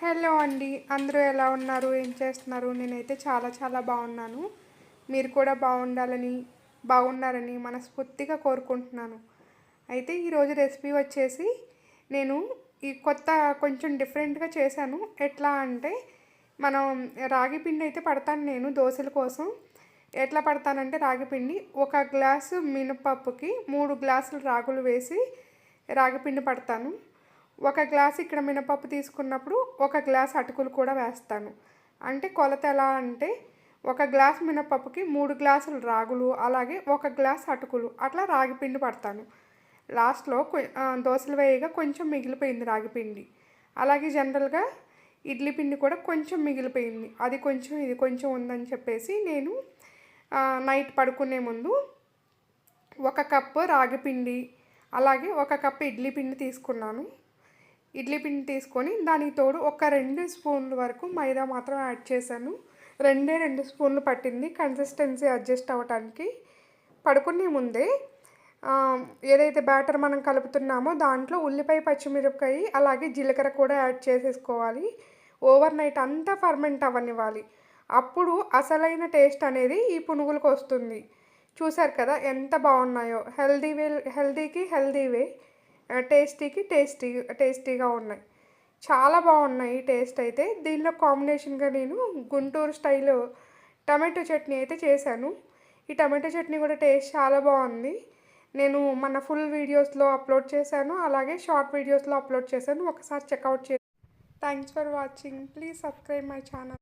Hello అండి. అందరూ ఎలా ఉన్నారు? ఏం చేస్తున్నారు? నేనైతే చాలా చాలా బాగున్నాను. మీరు కూడా బాగుండాలని బాగున్నారని మనస్ఫూర్తిగా కోరుకుంటున్నాను. అయితే ఈరోజు రెసిపీ వచ్చేసి నేను ఈ కొత్త కొంచెం డిఫరెంట్గా చేశాను. ఎట్లా అంటే మనం రాగి పిండి అయితే పడతాను నేను దోశల కోసం. ఎట్లా పడతానంటే రాగిపిండి ఒక గ్లాసు మినపప్పుకి మూడు గ్లాసులు రాగులు వేసి రాగిపిండి పడతాను. ఒక గ్లాస్ ఇక్కడ మినపప్పు తీసుకున్నప్పుడు ఒక గ్లాస్ అటుకులు కూడా వేస్తాను. అంటే కొలత ఎలా అంటే ఒక గ్లాస్ మినపప్పుకి మూడు గ్లాసులు రాగులు అలాగే ఒక గ్లాస్ అటుకులు. అట్లా రాగి పిండి పడతాను. లాస్ట్లో కొ- దోశలు వేయగా కొంచెం మిగిలిపోయింది రాగి పిండి. అలాగే జనరల్గా ఇడ్లీ పిండి కూడా కొంచెం మిగిలిపోయింది. అది కొంచెం ఇది కొంచెం ఉందని చెప్పేసి నేను నైట్ పడుకునే ముందు ఒక కప్పు రాగి పిండి అలాగే ఒక కప్పు ఇడ్లీ పిండి తీసుకున్నాను. ఇడ్లీ పిండి తీసుకొని దానికి తోడు ఒక రెండు స్పూన్ల వరకు మైదా మాత్రం యాడ్ చేశాను. రెండే రెండు స్పూన్లు పట్టింది. కన్సిస్టెన్సీ అడ్జస్ట్ అవ్వటానికి పడుకునే ముందే ఏదైతే బ్యాటర్ మనం కలుపుతున్నామో దాంట్లో ఉల్లిపాయ పచ్చిమిరపకాయ అలాగే జీలకర్ర కూడా యాడ్ చేసేసుకోవాలి. ఓవర్ నైట్ అంతా ఫర్మెంట్ అవ్వనివ్వాలి. అప్పుడు అసలైన టేస్ట్ అనేది ఈ పునుగులకు వస్తుంది. చూశారు కదా ఎంత బాగున్నాయో. హెల్దీ వే హెల్దీకి హెల్దీ వే. టేస్టీకి టేస్టీ టేస్టీగా ఉన్నాయి. చాలా బాగున్నాయి టేస్ట్ అయితే. దీనిలో కాంబినేషన్గా నేను గుంటూరు స్టైల్ టమాటో చట్నీ అయితే చేశాను. ఈ టమాటో చట్నీ కూడా టేస్ట్ చాలా బాగుంది. నేను మన ఫుల్ వీడియోస్లో అప్లోడ్ చేశాను. అలాగే షార్ట్ వీడియోస్లో అప్లోడ్ చేశాను. ఒకసారి చెక్అవుట్ చే thanks for watching. Please subscribe my channel.